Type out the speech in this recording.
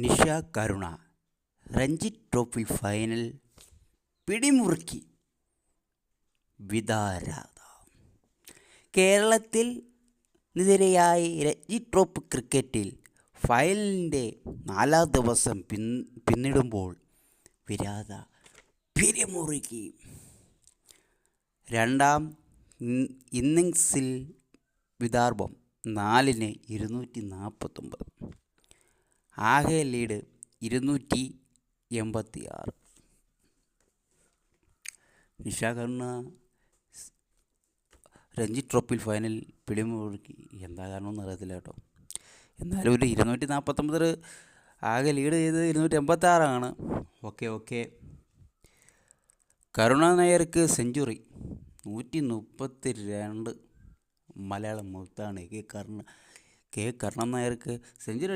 നിഷ കരുണ. Ranji trophy final പിടിമുറുക്കി. വിദാരാധ കേരളത്തിൽ നിരയായി Ranjith trophy ക്രിക്കറ്റിൽ ഫൈനലിന്റെ നാലാം ദിവസം പിൻ പിന്നിടുമ്പോൾ വിരാത പിരിമുറുക്കി. രണ്ടാം ഇന്നിങ്സിൽ വിദാർഭം നാലിന് ഇരുന്നൂറ്റി നാൽപ്പത്തൊമ്പത് ആകെ ലീഡ് ഇരുന്നൂറ്റി എൺപത്തി ആറ് നിഷാകർണ രഞ്ജി ട്രോഫിയിൽ ഫൈനൽ പിടിമുറുക്കി. എന്താ കാരണമെന്ന് അറിയത്തില്ല കേട്ടോ. എന്നാലും ഒരു ഇരുന്നൂറ്റി നാൽപ്പത്തൊമ്പത് ആകെ ലീഡ് ചെയ്ത് ഇരുന്നൂറ്റി എൺപത്തി ആറാണ് ഓക്കെ ഓക്കെ. കരുണ നായർക്ക് സെഞ്ചുറി നൂറ്റി മുപ്പത്തി രണ്ട് മലയാളം മുത്താണ് കെ കർണ കെ കർണൻ നായർക്ക് സെഞ്ചുറി